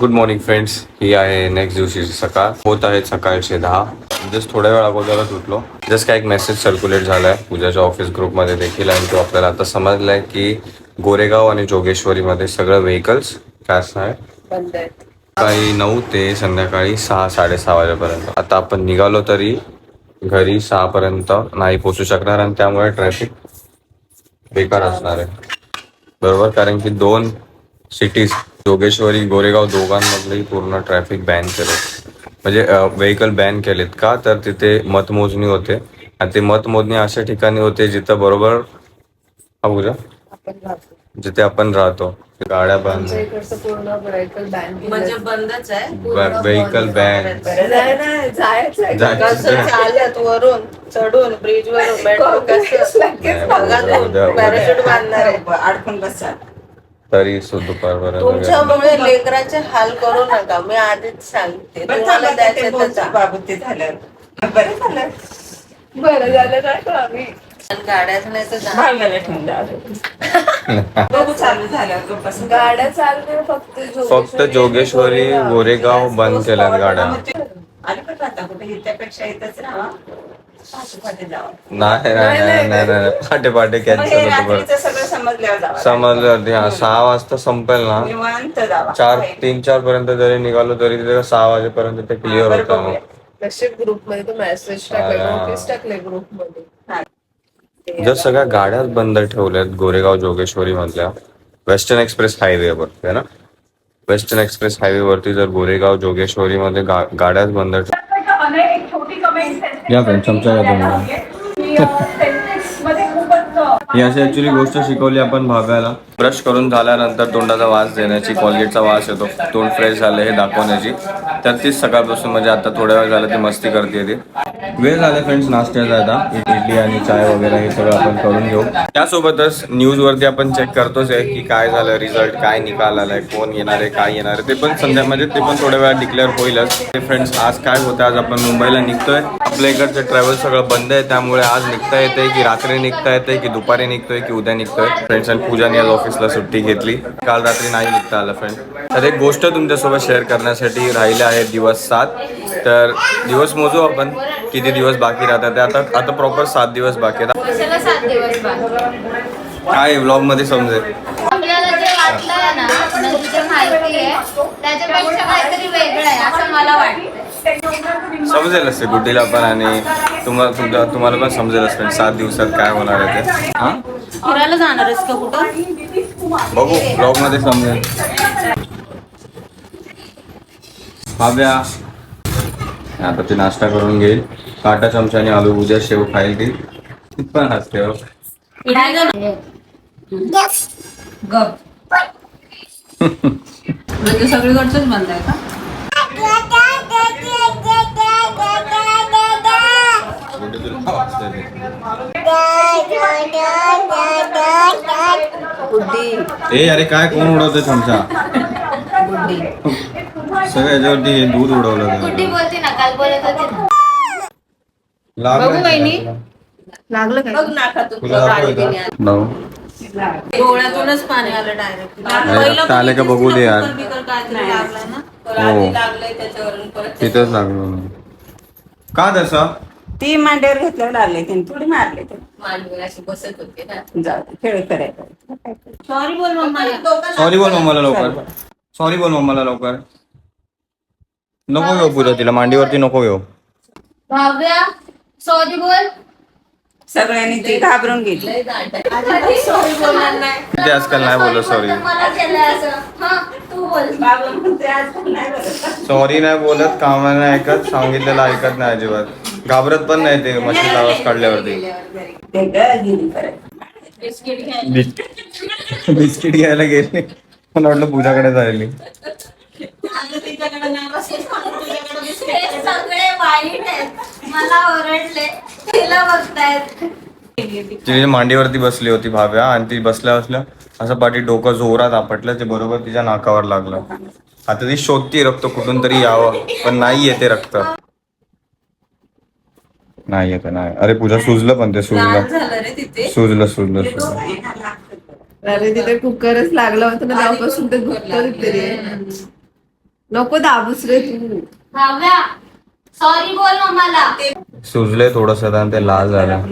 Good morning friends ही आहे next दिवशीची सकाळ. होत आहेत सकाळचे दहा. जस्ट थोड्या वेळ अगोदरच उठलो. जस्ट काय एक मेसेज सर्क्युलेट झालाय. पूजाच्या ऑफिस ग्रुपमध्ये देखील आणि तो आपल्याला आता समजलाय की गोरेगाव आणि जोगेश्वरीमध्ये सगळं व्हेकल्स काय असणार आहे सकाळी नऊ ते संध्याकाळी सहा साडेसहा वाजेपर्यंत. आता आपण निघालो तरी घरी सहा पर्यंत नाही पोहोचू शकणार आणि त्यामुळे ट्रॅफिक बेकार असणार आहे. बरोबर? कारण की दोन सिटीज जोगेश्वरी गोरेगाव दोघांमधलेही पूर्ण ट्रॅफिक बॅन केले म्हणजे व्हेकल बॅन केलेत का? तर तिथे मतमोजणी होते. आणि ते मतमोजणी अशा ठिकाणी होते जिथं बरोबर हा पूजा जिथे आपण राहतो. गाड्या बंद. व्हेकल बॅन म्हणजे बंदच आहे. व्हेकल बॅन चढून ब्रिज वरून तरी सुद्धा तुमच्यामुळे लेकराचे हाल करू नका. मी आधीच सांगते. तुम्हाला द्यायचं तर जा. बाबू ते झालं बरं झालं. बरं झालं नाही का आम्ही? गाड्याच नाही तर जा. भांगायला ठेवून द्या बघू चालू झालं गप्पासून गाड्या चालते फक्त फक्त जोगेश्वरी गोरेगाव बंद केल्यात गाड्या. आली पण आता कुठे? त्यापेक्षा इथंच राहा. नाही नाही नाही नाही नाही. पहाटे पहाटे मग कॅन्सल हे होतं बरं. सगळं समजल्यावर जावं समजलं हा सहा वाजता संपेल ना. निवांत जावा. चार तीन चार पर्यंत जरी निघालो तरी तिथे सहा वाजेपर्यंत ते क्लिअर होतं मग. नशीब ग्रुपमध्ये तो मेसेज टाकले. नोटीस टाकले ग्रुपमध्ये. जर सगळ्या गाड्याच बंद ठेवल्यात गोरेगाव जोगेश्वरी मधल्या वेस्टर्न एक्सप्रेस हायवे वरती आहे ना? वेस्टर्न एक्सप्रेस हायवे वरती जर गोरेगाव जोगेश्वरी मध्ये गाड्याच बंद ठेव- या फ्रेंड चमचा घ्या तुम्हाला ही अशी ऍक्च्युली गोष्ट शिकवली आपण भाव्याला. ब्रश करून झाल्यानंतर तोंडाचा वास देण्याची कॉलगेटचा वास येतो. तोंड फ्रेश झालं हे दाखवण्याची. तर तीच सकाळपासून म्हणजे आता थोड्या वेळ झालं ती मस्ती करते ती. वेळ झाला फ्रेंड्स नाश्त्याचा आता. इडली आणि चाय वगैरे हे सगळं आपण करून घेऊ. त्यासोबतच न्यूज वरती आपण चेक करतोच आहे की काय झालं रिझल्ट काय निकाल आलाय कोण येणार आहे काय येणार आहे ते पण संध्या म्हणजे ते पण थोड्या वेळात डिक्लेअर होईलच. ते फ्रेंड्स आज काय होतं आज आपण मुंबईला निघतोय. आपल्या इकडचं ट्रॅव्हल सगळं बंद आहे त्यामुळे आज निघता येते की रात्री निघता येते की दुपारी निघतोय की उद्या निघतोय. फ्रेंड्स आणि पूजाने आज ऑफिसला सुट्टी घेतली. काल रात्री नाही निघता आलं फ्रेंड तर एक गोष्ट तुमच्यासोबत शेअर करण्यासाठी राहिल्या आहेत दिवस सात. तर दिवस मोजू आपण. किती दिवस बाकी राहतात ते. आता आता प्रॉपर सात दिवस बाकी बाकी? काय व्लॉगमध्ये समजेल. समजेल असते गुड्डीला पण आणि तुम्हाला तुमच्या तुम्हाला पण समजेल फ्रेंड सात दिवसात काय होणार आहे ते. हा? फिरायला जाणार आहेस का कुठं? बघू ब्लॉगमध्ये समजेल. भाव्या आता ती नाश्ता करून घेईल. काटा चमच्याने आलू भुजिया शेव खाईल ती. पण हसते हो. म्हणजे सगळीकडचंच बंद आहे का? ए अरे काय कोण उडवतोय चमचा? बुद्धी सगळं याच्यावरती हे दूध उडवलं काल बोलत होते ना. लागलं बघू वहिनी. लागलं. बघ तुला का? डोळ्यातूनच पाणी आलं डायरेक्ट आलं का बघू दे यार. काहीतरी लागलाय ना. तर हो. आधी लागलंय त्याच्यावरून परत तिथंच लागलं का तसं? ती मांडीवर घेतल्यावर लागले तिने थोडी मारले ते मांडीवर अशी बसत होते ना. जाऊ दे, खेळ करायचा सॉरी बोल मम्मा. सॉरी बोल मम्माला लवकर. सॉरी बोल मम्माला लवकर. नको घेऊ पूजा तिला मांडीवरती नको घेऊ. भाव्या सॉरी बोल. सगळ्यांनी ती घाबरून. सॉरी बोलणार नाही. ते आजकाल नाही बोलत सॉरी मला केलं असं. हा तू बोल. बाबा म्हणते आज पण नाही सॉरी नाही बोलत कामाला नाही ऐकत सांगितलेलं ऐकत नाही अजिबात. घाबरत पण नाही ते मशीन आवाज काढल्यावरती. ते ग गेली परत. बिस्किट घ्यायला बिस्किट घ्यायला गेले. मला वाटलं पूजाकडे झालेली तिच्याकडे नाही बसेल. म्हणून तुझ्याकडे बिस्किट सगळे वाईट आहेत. मला ओरडले. तिला बघतायत. ती मांडीवरती बसली होती भाव्या आणि ती बसल्या बसल्या असं पाठी डोकं जोरात आपटलं ते बरोबर तिच्या नाकावर लागलं. आता ती शोधती रक्त कुठून तरी यावं पण नाही येते रक्त. नाही येते नाही. अरे पूजा सुजलं पण ते सुजलं. झालं रे तिथे. सुजलं सुजलं सुजलं. अरे तिथे कुकरच लागला होता ना तेव्हापासून ते दुखत नको दाबूस रे तू. भाव्या सॉरी बोल मम्माला सुजले थोडस ते लाल झालं.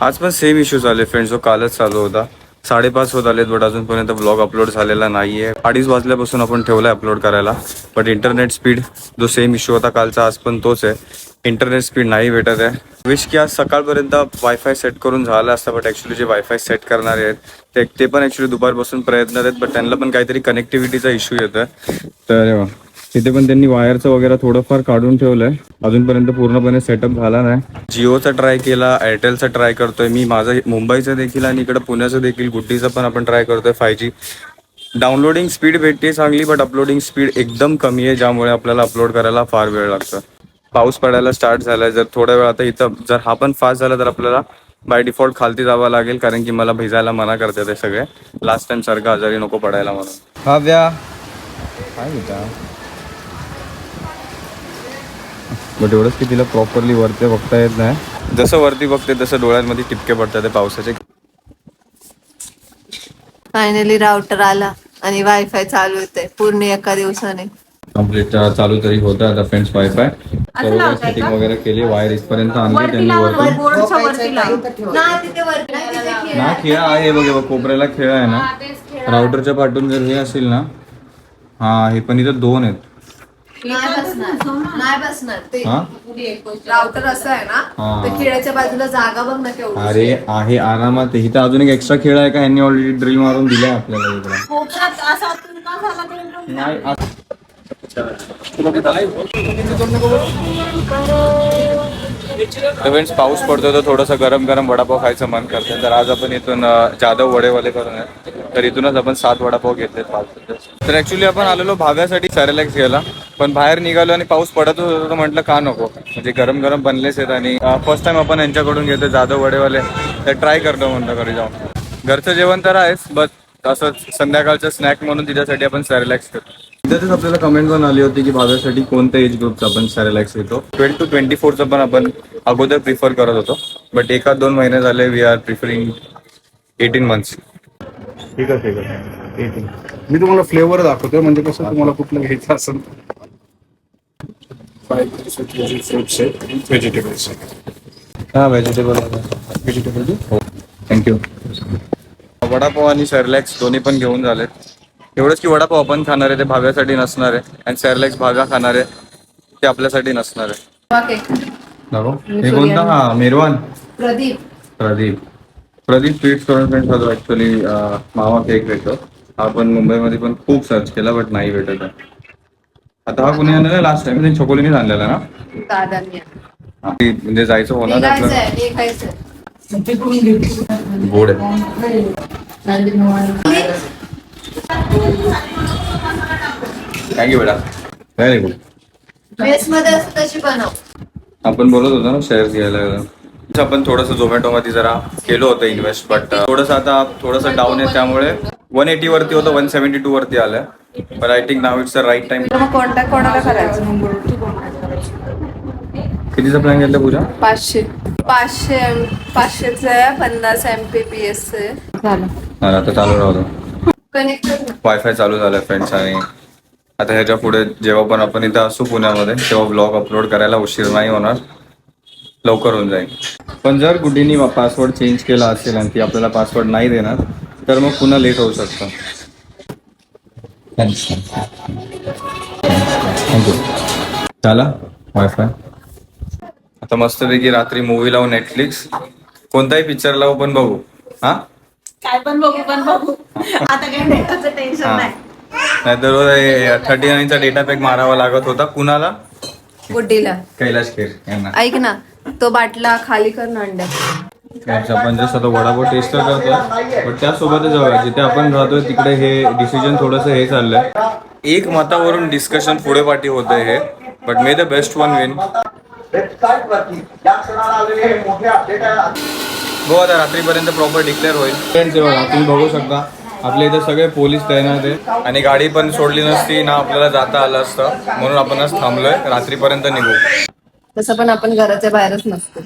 आज पण सेम इश्यू झाले फ्रेंड्स जो कालच चालू होता. साडेपाच होत आलेत बट अजूनपर्यंत ब्लॉग अपलोड झालेला नाहीये. अडीच वाजल्यापासून आपण ठेवलाय अपलोड करायला बट इंटरनेट स्पीड जो सेम इश्यू होता कालचा आज पण तोच आहे. इंटरनेट स्पीड नाही भेटत आहे. विश की आज सकाळपर्यंत वायफाय सेट करून झालं असतं बट ॲक्च्युली जे वायफाय सेट करणारे आहेत ते ते पण ॲक्च्युली दुपारपासून प्रयत्न आहेत बट त्यांना पण काहीतरी कनेक्टिव्हिटीचा इश्यू येतोय. तर तिथे पण त्यांनी वायरचं वगैरे थोडंफार काढून ठेवलंय. अजूनपर्यंत पूर्णपणे सेटअप झाला नाही. जिओचा ट्राय केला एअरटेलचा ट्राय करतोय मी. माझा मुंबईचा देखील आणि इकडं पुण्याचं देखील गुड्डीचा पण आपण ट्राय करतोय फाय जी डाउनलोडिंग स्पीड भेटते चांगली बट अपलोडिंग स्पीड एकदम कमी आहे ज्यामुळे आपल्याला अपलोड करायला फार वेळ लागतो. पाऊस पडायला स्टार्ट झालाय जर थोड्या वेळ आता इथं जर हा पण फास्ट झाला तर आपल्याला बाय डिफॉल्ट खालती जावं लागेल कारण की मला भिजायला मना करते ते सगळे. लास्ट टाइम सारखं आजारी नको पडायला म्हणून. भाव्या काय होता बट एवढंच की तिला प्रॉपरली वरती बघता येत नाही. जसं वरती बघते तसं डोळ्यांमध्ये टिपके पडतात ते पावसाचे. फायनली राउटर आला आणि वायफाय चालू होते पूर्ण एका दिवसाने. कंप्लीट चालू तरी होतं. आता फ्रेंड्स वायफाय सर्व सेटिंग वगैरे केली वायर इथपर्यंत आणली त्यांनी वरती. ना खेळ आहे बघ हे बघ, कोपऱ्याला खेळ आहे ना. तेच खेळ. राउटरच्या पाठून जर हे असेल ना. हा हे पण इथं दोन आहेत. नाही बसणार. नाही बसणार. ते हा? राउटर असं आहे ना हा. तर खेळाच्या बाजूला जागा बघ ना केवढी अरे आहे आरामात. इथं अजून एक एक्स्ट्रा खेळ आहे का? यांनी ऑलरेडी ड्रिल मारून दिलाय आपल्याला इकडे. कोपऱ्यात असा तुलना झाला? तरी नाही फ्रेंड्स पाऊस पडतो तर थोडंसं गरम गरम वडापाव खायचं मन करते. तर आज आपण इथून जाधव वडेवाले करून तर इथूनच आपण सात वडापाव घेतलेत तर ऍक्च्युली आपण आलेलो भाव्यासाठी सॅरेलॅक्स घ्यायला. पण बाहेर निघालो आणि पाऊस पडत होतो तर म्हटलं का नको? म्हणजे गरम गरम बनलेच आहेत आणि फर्स्ट टाइम आपण यांच्याकडून घेतो जाधव वडेवाले. तर ट्राय करतो म्हणतो घरी जाऊन. घरचं जेवण तर आहेच बट असंच संध्याकाळचं स्नॅक म्हणून तिच्यासाठी आपण सॅरेलॅक्स करतो इथेच आपल्याला कमेंट पण आली होती की भाव्यासाठी कोणत्या एज ग्रुपचा आपण सॅरेलॅक्स घेतो. ट्वेल्व टू ट्वेंटी फोरचं पण आपण अगोदर प्रिफर करत होतो. बट एका दोन महिने झाले we are preferring eighteen months ठीक आहे ठीक आहे. एटीन मी तुम्हाला फ्लेवर दाखवतोय म्हणजे कसं तुम्हाला कुठलं घ्यायचं असेल. फ्रुट्स व्हेजिटेबल्स हां व्हेजिटेबल व्हेजिटेबल हो. थँक्यू वडापाव आणि सॅरलॅक्स दोन्ही पण घेऊन झालेत. एवढंच की वडापाव आपण खाणार आहे ते भाव्यासाठी नसणार आहे आणि सॅरलॅक्स भागा खाणार आहे ते आपल्यासाठी नसणार आहे. हे कोणता? हा मेरवान. प्रदीप. प्रदीप. प्रदीप स्वीट्स करून फ्रेंड्स होतो ऍक्च्युली मावा केक भेटतो हा पण मुंबईमध्ये पण खूप सर्च केला बट नाही भेटत आहे. आता हा कुणी आणलेला लास्ट टाइम त्यांनी छोकोलीनेच आणलेला ना? दादांनी हा, ती म्हणजे जायचं होणार आपलं. गोड आहे. थँक्यू बेटा व्हेरी गुड मेस मध्ये असं तशी बनव. आपण बोलत होतो ना शेअर्स घ्यायला. आपण थोडंसं झोमॅटो मध्ये जरा केलं होतं इन्व्हेस्ट बट थोडंसं आता थोडंसं डाऊन आहे त्यामुळे वन एटी वरती होतं वन सेव्हन्टी टू वरती आलं बट आय थिंक नाव इट्स राईट टाइम कॉन्टॅक्ट कोणाला करायचं? कितीचा प्लॅन घेतला पूजा? पाचशे. पाचशे पाचशेच आहे पन्नास एम पी पी एस आहे. झालं. आता चालू राहतो वायफाय चालू झालाय फ्रेंड्स आणि आता ह्याच्या पुढे जेव्हा पण आपण इथं असू पुण्यामध्ये तेव्हा ब्लॉग अपलोड करायला उशीर नाही होणार. लवकर होऊन जाईल. पण जर गुड्डीनी पासवर्ड चेंज केला असेल आणि ती आपल्याला पासवर्ड नाही देणार तर मग पुन्हा लेट होऊ शकतं. थँक्यू झाला? वायफाय आता मस्तपैकी रात्री मूवी लावू नेटफ्लिक्स कोणताही पिक्चर लावू पण बघू. हा? काय पण बघू पण बघू. आता काही नेटाचं टेन्शन हा. नाही. नाहीतर थर्टी नाईनचा डेटा पॅक मारावा लागत होता. कुणाला? गुड्डीला कैलाश खेर यांना. ऐक ना तो बाटला खाली कर ना अंड्या त्यांचा आपण जसं आता वडापाव टेस्ट करतोय बट त्यासोबतच जाऊया. जिथे आपण राहतोय तिकडे हे डिसिजन थोडंसं हे चाललंय. एक मतावरून डिस्कशन पुढे पाठी होतंय हे but may the best one win हो आता रात्रीपर्यंत प्रॉपर डिक्लेअर होईल. फ्रेंड्स बघा तुम्ही बघू शकता. आपल्या इथे सगळे पोलीस तैनात आहे आणि गाडी पण सोडली नसती ना आपल्याला जाता आलं असतं. म्हणून आपण आज थांबलोय. रात्रीपर्यंत निघू. तसं पण आपण घराच्या बाहेरच नसतो.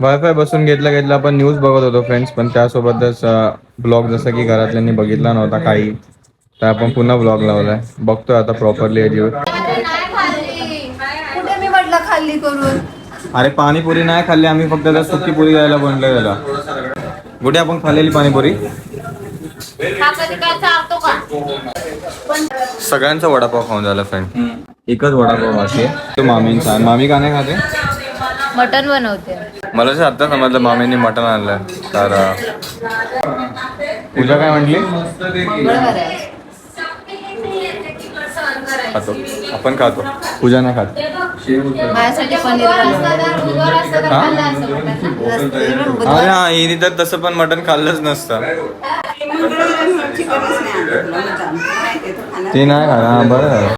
वायफाय बसून घेतला घेतला आपण न्यूज बघत होतो फ्रेंड्स पण त्यासोबतच ब्लॉग जसं की घरातल्यांनी बघितला नव्हता काही तर आपण पुन्हा ब्लॉग लावलाय. बघतोय आता प्रॉपरली कुठे मी म्हटलं खाल्ली करून? अरे पाणीपुरी नाही खाल्ली आम्ही फक्त त्या सुकी पुरी घ्यायला बनलोय त्याला कुठे आपण खाल्लेली पाणीपुरी. सगळ्यांचा वडापाव खाऊन झाला फ्रेंड एकच वडापाव बाकी आहे. तो मामींचा. मामी का नाही खाते? मटन बनवते. मला जे आता समजलं मामींनी मटण आणलंय तर पूजा काय म्हटली? खातो. आपण खातो. पूजा नाही खात. माझ्यासाठी पनीर हा? अरे हा हिने तर तसं पण मटण खाल्लंच नसतं. नाही तो खाणार नाही हा बरं.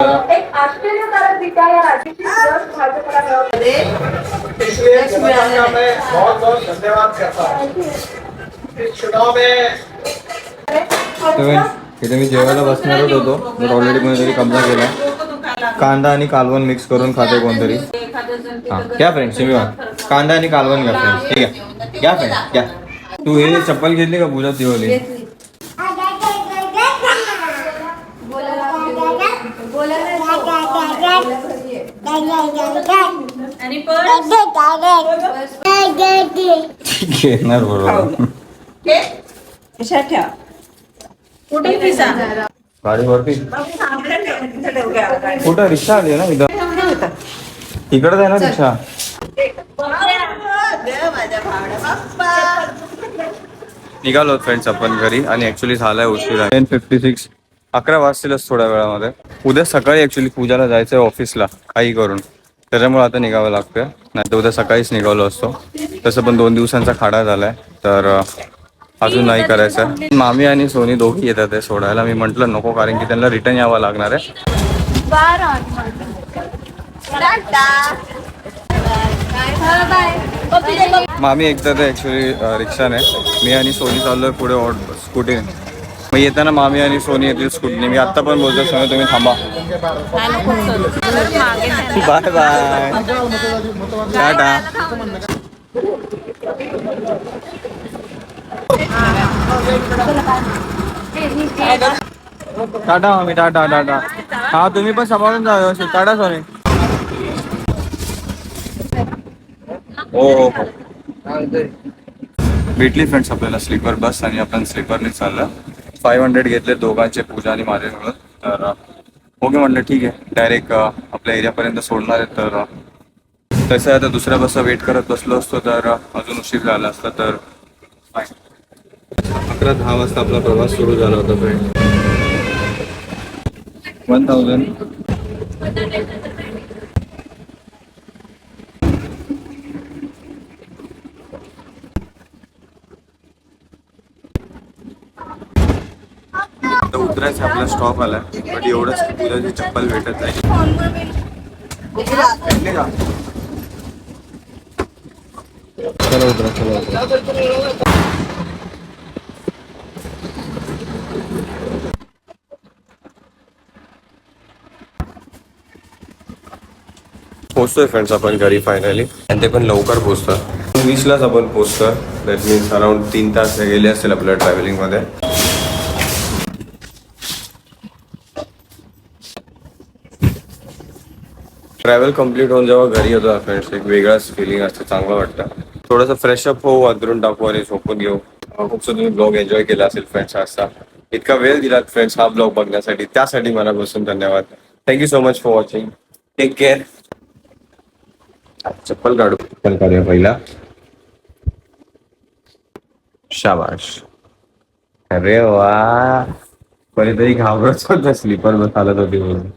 तिथे मी जेवायला बसणारच होतो. बट ऑलरेडी कोणीतरी कब्जा केला. कांदा आणि कालवण मिक्स करून खाते कोणतरी? हा घ्या फ्रेंड तुम्ही कांदा आणि कालवण घ्या फ्रेंड्स ठीक आहे. घ्या फ्रेंड घ्या. तू हे चप्पल घेतली का पूजा दिवाली घेणार बरोबर. कुठे गाडीवरती. कुठं? रिक्षा आली ना इथं? इकडे आहे ना रिक्षा? निघालो फ्रेंड्स आपण घरी आणि ऍक्च्युली झालाय उशिरा टेन फिफ्टी सिक्स अकरा वाजतीलच थोड्या वेळामध्ये. उद्या सकाळी ऍक्च्युली पूजाला जायचंय ऑफिसला काही करून. त्याच्यामुळे आता निघावं लागतंय. नाही तर उद्या सकाळीच निघालो असतो. तसं पण दोन दिवसांचा खाडा झालाय. तर अजून नाही करायचं. मामी आणि सोनी दोघी येतात आहे सोडायला. मी म्हंटल नको कारण की त्यांना रिटर्न यावं लागणार आहे. मामी एकदा तर ऍक्च्युली रिक्षाने. मी आणि सोनी चाललोय पुढे स्कूटीने मग येताना मामी आणि सोनी येतील स्कूटीने. मी आता पण बोलतो सोनी तुम्ही थांबा. Bye bye. टाटा. टाटा मामी टाटा टाटा. हा तुम्ही पण सांभाळून जा व्यवस्थित. टाटा सॉरी हो हो, हो. भेटली फ्रेंड्स आपल्याला स्लीपर बस आणि आपण स्लीपरने चाललं. फाईव्ह हंड्रेड घेतले दोघांचे पूजा आणि माझे मिळून तर ओके म्हटलं ठीक आहे. डायरेक्ट आपल्या एरियापर्यंत सोडणार आहे तर तसं आता दुसऱ्या बसचा वेट करत बसलो असतो तर अजून उशीर झाला असता तर अकरा दहा वाजता आपला प्रवास सुरू झाला होता फ्रेंड वन थाउजंड उतरायचं आपला स्टॉप आला बट एवढंच की तुला चप्पल भेटत नाही. का चला उतरा चला उतरा. पोचतोय फ्रेंड्स आपण घरी फायनली आणि ते पण लवकर पोचतं वीसलाच आपण पोचतोय. दॅट मीन्स अराउंड तीन तास गेले असतील आपल्या ट्रॅव्हलिंगमध्ये ट्रॅव्हल कंप्लीट होऊन जेव्हा घरी येतो फ्रेंड्स एक वेगळाच फिलिंग असतं चांगलं वाटतं. थोडंसं फ्रेशअप होऊ अंतरून टाकू आणि झोपून घेऊ. खूप तुम्ही ब्लॉग एन्जॉय केला असेल फ्रेंड्स असा इतका वेळ दिलात फ्रेंड्स हा ब्लॉग बघण्यासाठी. त्यासाठी मनापासून धन्यवाद. Thank you so much for watching take care चप्पल काढू चप्पल काढूया पहिला. शाबाश. अरे वा. कोणीतरी घाबरत होत स्लीपर बस चालत होती म्हणून.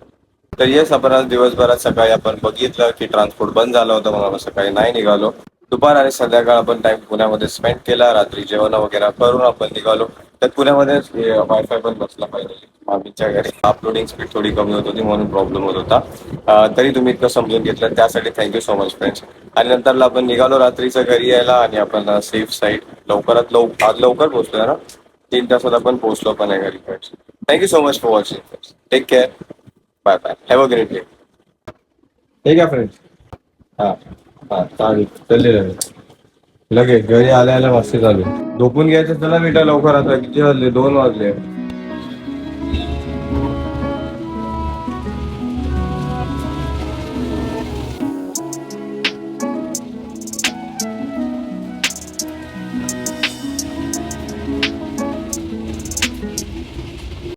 तर येस आपण आज दिवसभरात सकाळी आपण बघितलं की ट्रान्सपोर्ट बंद झालं होतं मग आपण सकाळी नाही निघालो. दुपार आणि संध्याकाळ आपण टाइम पुण्यामध्ये स्पेंड केला. रात्री जेवण वगैरे करून आपण निघालो. तर पुण्यामध्ये वायफाय पण बसला पाहिजे. मामीच्या घरी अपलोडिंग स्पीड थोडी कमी होत होती म्हणून प्रॉब्लेम होत होता. तरी तुम्ही इतकं समजून घेतलं. त्यासाठी थँक्यू सो मच फ्रेंड्स आणि नंतरला आपण निघालो रात्रीचं घरी यायला आणि आपण सेफ साईड लवकरात लव आज लवकर पोहोचलोय ना? तीन तासात आपण पोहोचलो पण आहे घरी friends thank you so much for watching take care bye bye have a great day ठीक आहे फ्रेंड्स हा. चालेल लगेच घरी आल्या आल्या मस्ती चालू झोपून घ्यायचं चला बेटा लवकर आता. किती वाजले? दोन वाजले.